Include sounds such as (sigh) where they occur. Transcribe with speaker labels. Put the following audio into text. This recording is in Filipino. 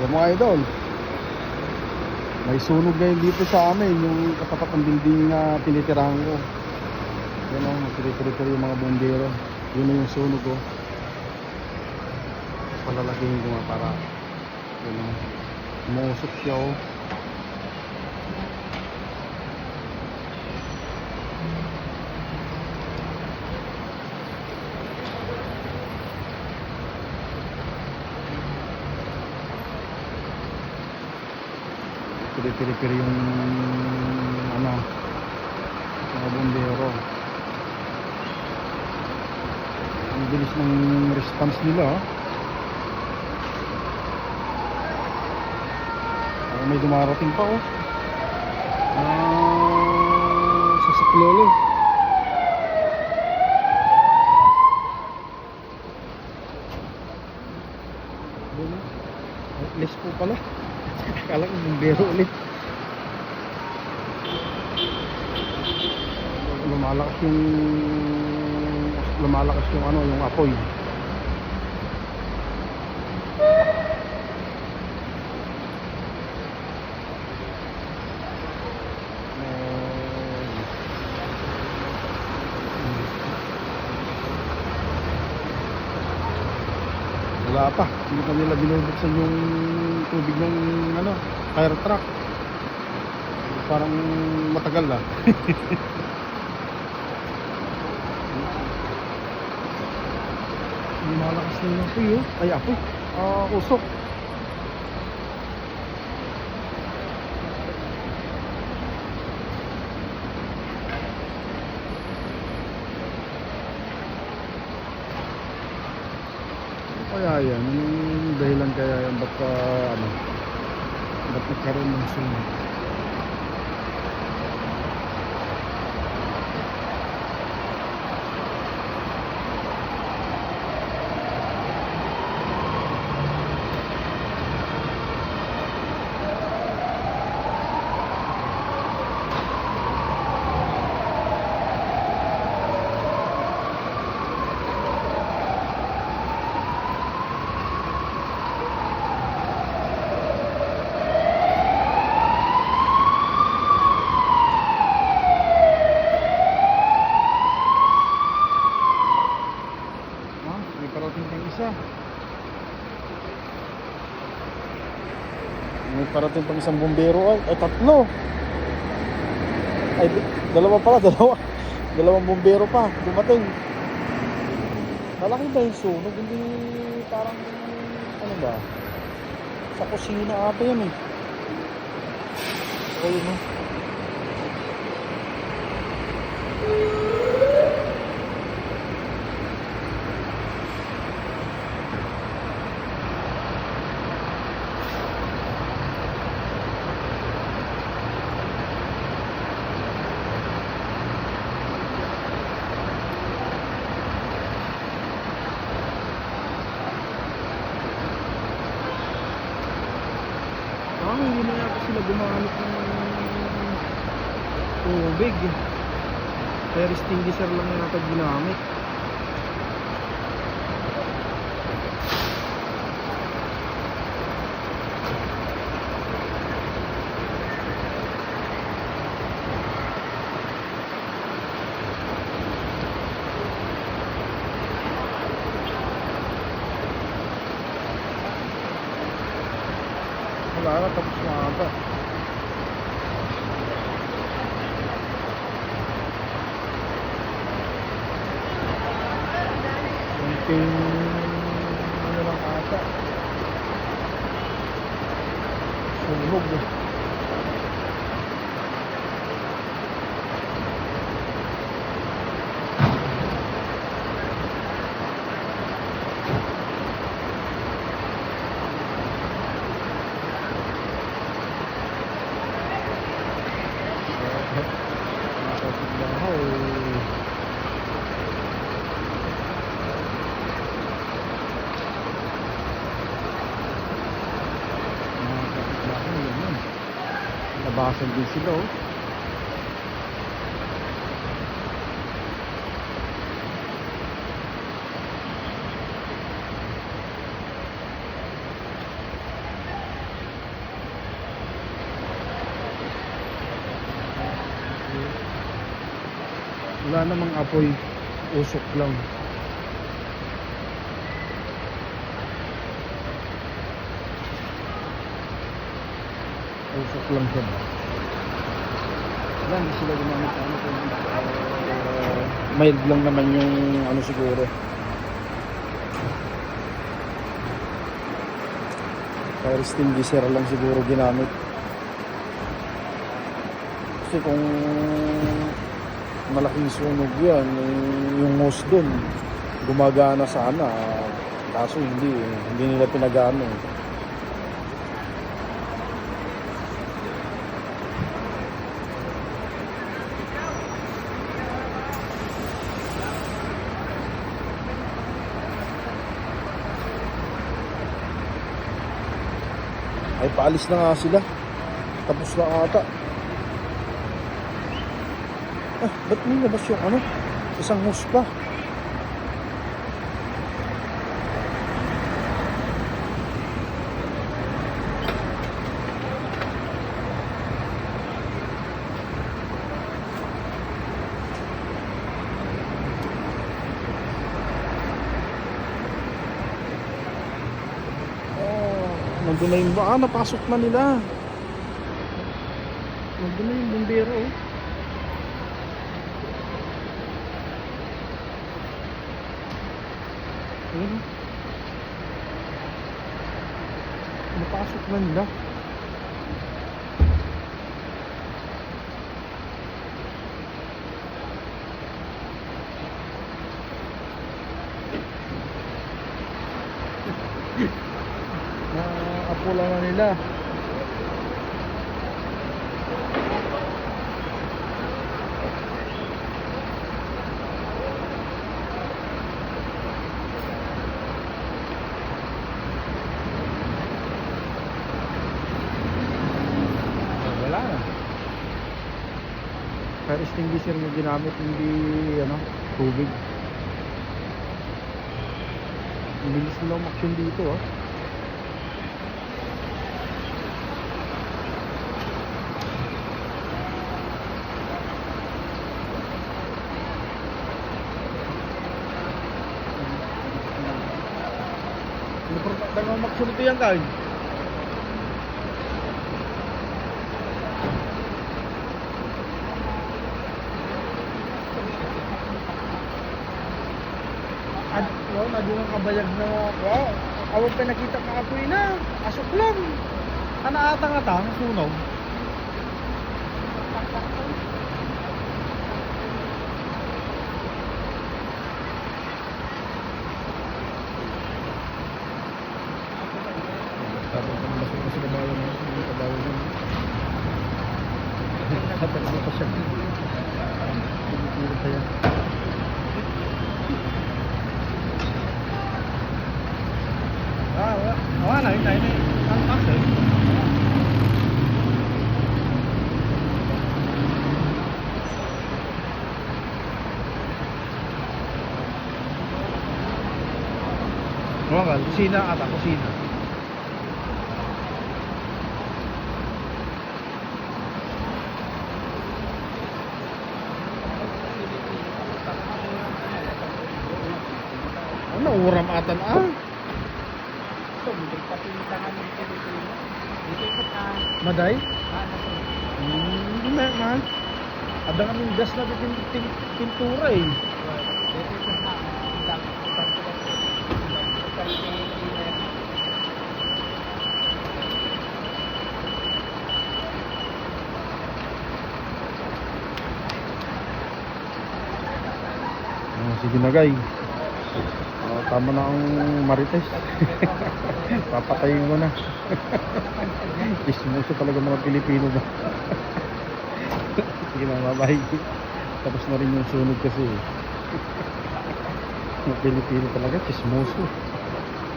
Speaker 1: Yung mga idol. May sunog ngayon dito sa amin, yung katapat ng building na tinitirahan ko. Yan o, magtiri-tiri yung mga bombero. Yun na yung sunog ko. Palalaking ko nga para yun o, umusok siya o. Tiri-tiri yung ano, mga bombero. Ang bilis ng response nila. Ah, may dumarating pa oh. Ah, sa Saklolo. Less po pala. (laughs) Akala ko bumbero ulit. Lumalakas yung lumalakas yung ano, yung apoy. Wala pa. Hindi pa nila binubuksan yung tubig ng ano, fire truck. Parang matagal na. (laughs) Hindi malakas na yung apoy oh. Ay apoy. Ah, usok. Ano kaya yan? Anong dahilan kaya yan? Ba't ka, ano? Ba't nagkaroon ng sunog? Ah, may parating pang isa. May parating pang isang bumbero ay, ay tatlo. Ay, dalawa pala, (laughs) dalawa. Dalawang bumbero pa, dumating. Malaki ba yung sunog? Hindi parang, ano ba? Sa kusina ata yan eh. Oh. Ah, hindi na yata sila gumamit ng tubig. Fire extinguisher lang yata ginamit. Wala na, tapos na ata. Kunting ano lang ata. Sunog eh. Nakapagbahay. Mga Nag-hustle din sila oh. wala namang apoy usok lang usok lang siya ba? Hindi sila gumamit ano. kung, uh, mild lang naman yung ano siguro. Fire extinguisher lang siguro ginamit. Kasi kung malaking sunog yan, yung- hose dun, gumagana sana. Kaso hindi, hindi nila pinagano. Paalis na nga sila. Tapos na ata. Ah, ba't may labas yung ano? Isang hose pa. Oh, nandun na yung ah, napasok na nila. Nandun na yung bumbero. oh. Ayun. Napasok na nila. Naapula na nila. Wala na. Fire extinguisher yung ginamit, hindi ano, tubig. Bilis nila umaksyon dito ah. Ano umaksyon ito yan kain? Ad, wow, nadungan kabayag na wow. Awag pa nakita ka apoy na. Asok lang. Ano atang atang sunog? Tapos ang laki kasi na bayan mo, hindi ka bayan mo. Tapos ano pa siya? Pinipili pa yan. Ah, wala. Wala na, hindi. Ang taxi. Wala, kusina ata, kusina. Uram atan ah. Maday? Hmm, hindi na man. Ada kaming gas na tin, pintura eh. Oh, sige na guys. Oh, tama na ang marites. (laughs) Papatayin mo na. (laughs) Ismuso talaga mga Pilipino ba? (laughs) Sige na, bye Tapos na rin yung sunog kasi. Mga Pilipino talaga, chismoso.